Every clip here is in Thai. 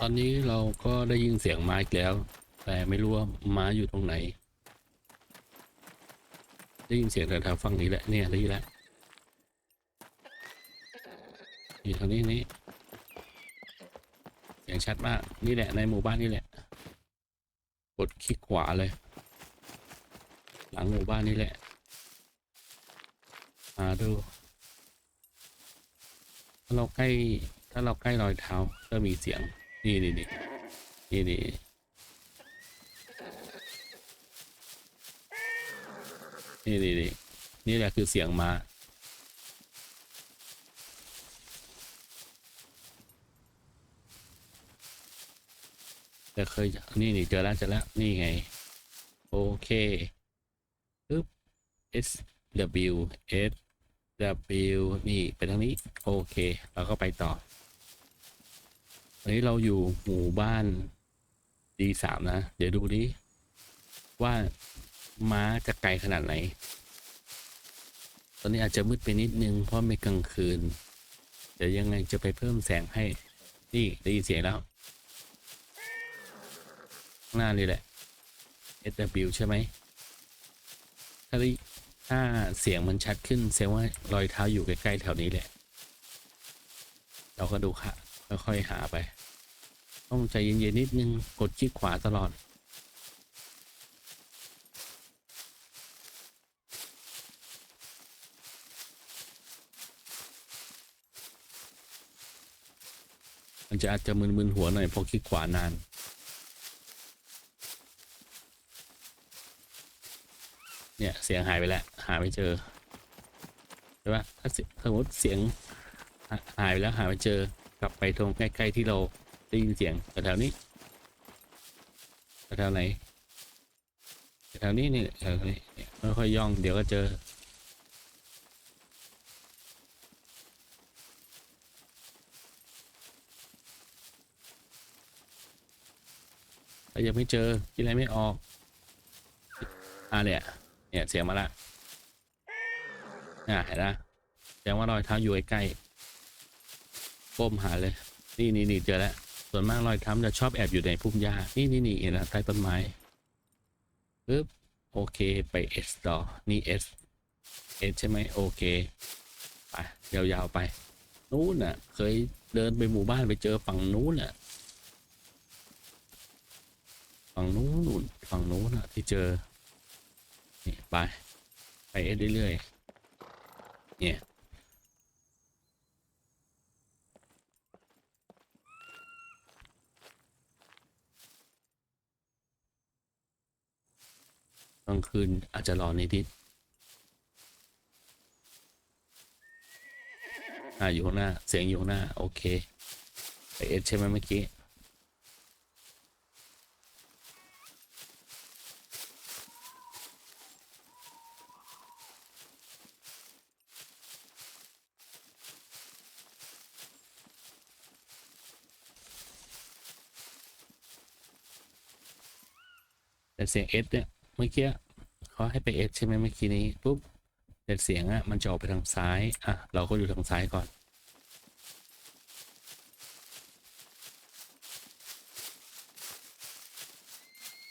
ตอนนี้เราก็ได้ยินเสียงม้าอีกแล้ว แต่ไม่รู้ว่าม้าอยู่ตรงไหน ได้ยินเสียงแต่ถวๆฝั่งนี้แหละเนี่ยได้ยินแล้วอยู่ทางนี้นี่เสียงชัดมากนี่แหละในหมู่บ้านนี่แหละ กดคลิกขวาเลย หลังหมู่บ้านนี่แหละมาดูถ้าเราใกล้ถ้าเราใกล้รอยเท้าก็มีเสียง นี่นี่นี่นี่นี่นี่นี่นี่นี่แหละคือเสียงมาแต่เคยนี่นี่เจอแล้วเจอแล้วนี่ไง โอเคปึ๊บ S W S W นี่ไปทางนี้ โอเค เราก็ไปต่อ วันนี้เราอยู่หมู่บ้าน D3 นะ เดี๋ยวดูดิว่าม้าจะไกลขนาดไหน ตอนนี้อาจจะมืดไปนิดนึงเพราะไม่กลางคืน เดี๋ยวยังไงจะไปเพิ่มแสงให้ นี่ได้ยินเสียงแล้วข้างหน้านี่แหละ SW ใช่ไหมถ้าได้ถ้าเสียงมันชัดขึ้นแสดงว่ารอยเท้าอยู่ใกล้ๆแถวนี้แหละ เราก็ดูค่ะ ค่อยๆหาไป ต้องใจเย็นๆนิดนึง กดคลิกขวาตลอด มันจะอาจจะมึนๆหัวหน่อยเพอคลิกขวานานเนี่ยเสียงหายไปแล้วหาไม่เจอใช่ปะถ้าสมมติเสียงหาหายไปแล้วหาไม่เจอ กลับไปตรงใกล้ๆที่เราได้ยินเสียงแถวนี้แถวไหนแถวนี้นี่แถวนี้เนี่ค่อยย่องเดี๋ยวก็เจอ แต่ยังไม่เจอคิดอะไรไม่ออกอ่าเนี่ยเนี่ยเสียงมาละอ่าเห็นนะแสดงว่ารอยเท้าอยู่ใกล้ๆ ก้มหาเลย นี่นี่นี่เจอแล้ว ส่วนมากรอยเท้ามันจะชอบแอบอยู่ในพุ่มหญ้า นี่นี่นี่เห็นะใต้ต้นไม้ปึ๊บโอเคไป S ต่อ นี่ S S ใช่ไหมโอเค ไป ยาวๆไป นู้นน่ะ เคยเดินไปหมู่บ้านไปเจอฝั่งนู้นน่ะ ฝั่งนู้นนู่นฝั่งนู้นน่ะ ที่เจอ นี่ ไป ไปเอสเรื่อยๆ เนี่ยางคืนอาจจะรอนิดอ่าอยู่ข้างหน้า เสียงอยู่ข้างหน้า โอเคไปเอสใช่ไหมเมื่อกี้แต่เสียงเอสเนี่ยเมื่อกี้ เขาให้ไปเอสใช่ไหมเมื่อกี้นี้ปุ๊บแต่เสียงอะมันจะออกไปทางซ้ายอะเราก็อยู่ทางซ้ายก่อน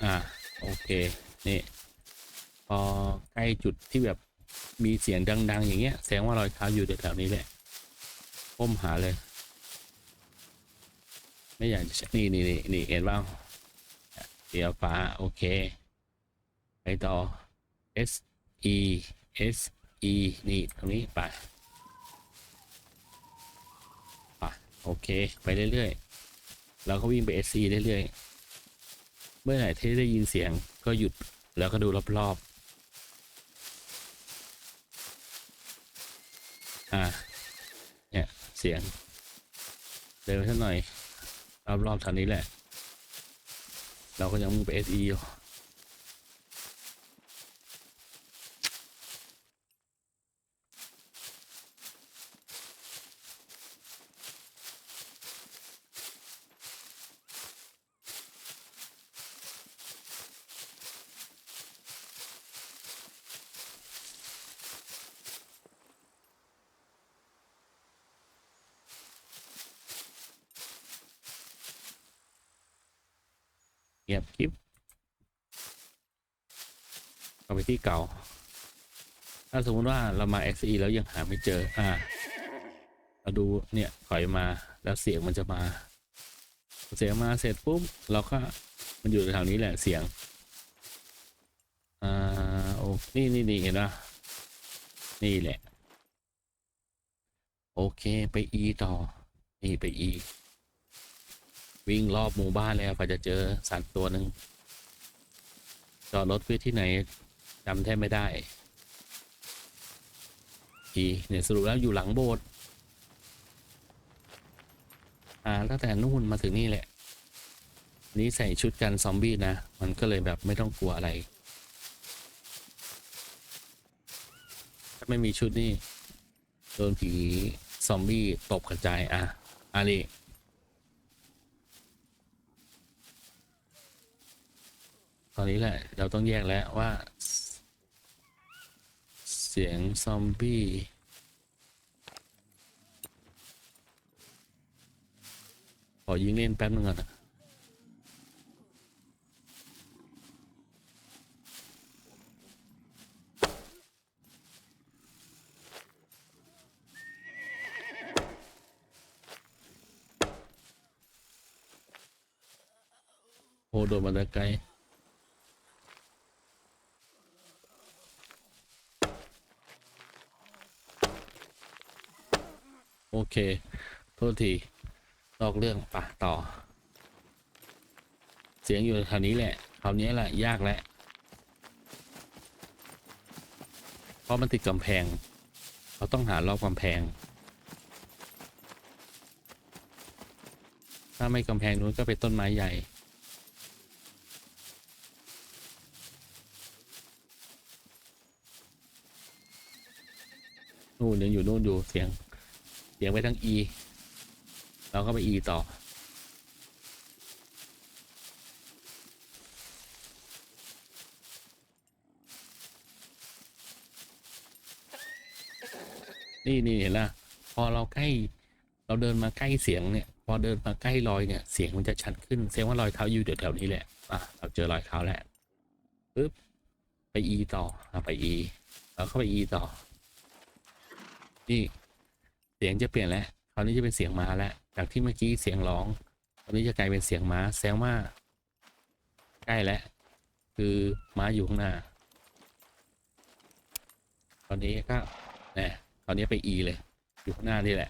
อ่าโอเคนี่พอใกล้จุดที่แบบมีเสียงดัง ๆ อย่างเงี้ยแสดงว่ารอยเท้าอยู่แถวๆนี้แหละก้มหาเลย ไม่อยากจะนี่นี่นี่นี่เห็นบ้างเดี๋ยวฟ้าโอเค ไปต่อ S E S E นี่ ตรงนี้ไปไปโอเค ไปเรื่อยๆ เราก็วิ่งไป S E เรื่อยๆ เมื่อไหร่ที่ได้ยินเสียงก็หยุดแล้วก็ดูรอบๆ อ่า เนี่ย เสียง เดินไปสักหน่อย รอบๆทางนี้แหละ เราก็ยังมุ่งไป SE อยู่ เงียบคลิปกลับไปที่เก่า ถ้าสมมติว่าเรามา XE แล้วยังหาไม่เจอ อ่า เราดูเนี่ยถอยมาแล้วเสียงมันจะมา เสียงมาเสร็จปุ๊บเราก็มันอยู่แถวนี้แหละเสียง อ่าโอ้นี่นี่นี่เห็นปะนี่แหละ โอเคไป E ต่อ นี่ไป E วิ่งรอบหมู่บ้านแล้วกว่าจะเจอสัตว์ตัวหนึ่งจอดรถไว้ที่ไหนจำแทบไม่ได้ E เนี่ยสรุปแล้วอยู่หลังโบสถ์อ่าตั้งแต่นู่นมาถึงนี่แหละ นี่ใส่ชุดกันซอมบี้นะ มันก็เลยแบบไม่ต้องกลัวอะไร ถ้าไม่มีชุดนี่โดนผีซอมบี้ตบกระจายอะอันนี้ ตอนนี้แหละ เราต้องแยกแล้วว่า เสียงซอมบี้ขอยิงเล่นแป๊บนึงก่อนนะโอ้โดนมาแต่ไกล เคโทษทีนอกเรื่องปะต่อ เสียงอยู่แถวนี้แหละคราวนี้แหละยากแล้วเพราะมันติดกำแพง เราต้องหารอบกำแพง ถ้าไม่กำแพงนู้นก็เป็นต้นไม้ใหญ่นู่นยังอยู่นู่นอยู่เสียง สียงไปทั้ง E เราก็ไป E ต่อ นี่นี่เห็นละพอเราใกล้เราเดินมาใกล้เสียงเนี่ย พอเดินมาใกล้รอยเนี่ย เสียงมันจะชัดขึ้นแสดงว่ารอยเท้าอยู่แถวๆนี้แหละอะเราเจอรอยเท้าแล้วปึ๊บไป E ต่อไป E เราเข้าไป E ต่อนี่ สียงจะเปลี่ยนแล้วคราวนี้จะเป็นเสียงม้าแล้วจากที่เมื่อกี้เสียงร้องตอนนี้จะกลายเป็นเสียงม้าแซงว่าใกล้แล้วคือม้าอยู่ข้างหน้า ตอนนี้ก็นะตอนนี้ไป E เลย อยู่ข้างหน้านี่แหละ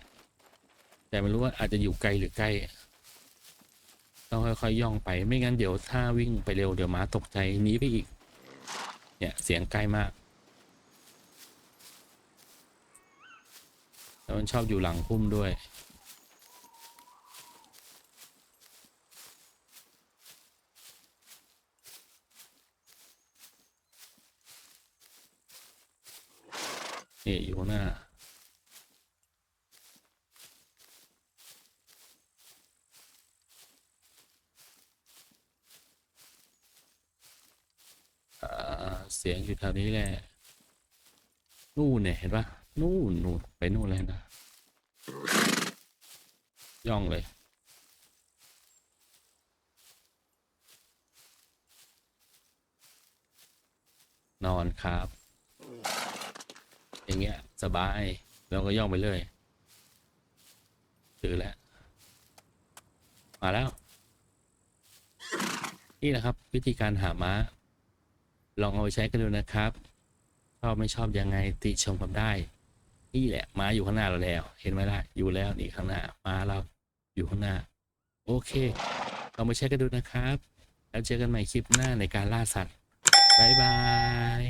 แต่ไม่รู้ว่าอาจจะอยู่ไกลหรือใกล้ต้องค่อยๆย่องไปไม่งั้นเดี๋ยวถ้าวิ่งไปเร็วเดี๋ยวม้าตกใจหนีไปอีก เนี่ยเสียงใกล้มาก แล้วมันชอบอยู่หลังพุ่มด้วย นี่อยู่หน้าอ่าเสียงอยู่แถวนี้แหละ นู่นเนี่ยเห็นปะ นู่นนู่นไปนู่นเลยนะ ย่องเลย นอนครับ อย่างเงี้ย สบายเราก็ย่องไปเลยถือแล้ว มาแล้ว นี่แหละครับ วิธีการหาม้า ลองเอาไปใช้กันดูนะครับ ชอบไม่ชอบยังไงติชมกันได้ นี่แหละมาอยู่ข้างหน้าเราแล้ว เห็นไหมล่ะอยู่แล้วนี่ข้างหน้ามาเราอยู่ข้างหน้า โอเค เราไปใช้กันดูนะครับ แล้วเจอกันใหม่คลิปหน้าในการล่าสัตว์บ๊ายบาย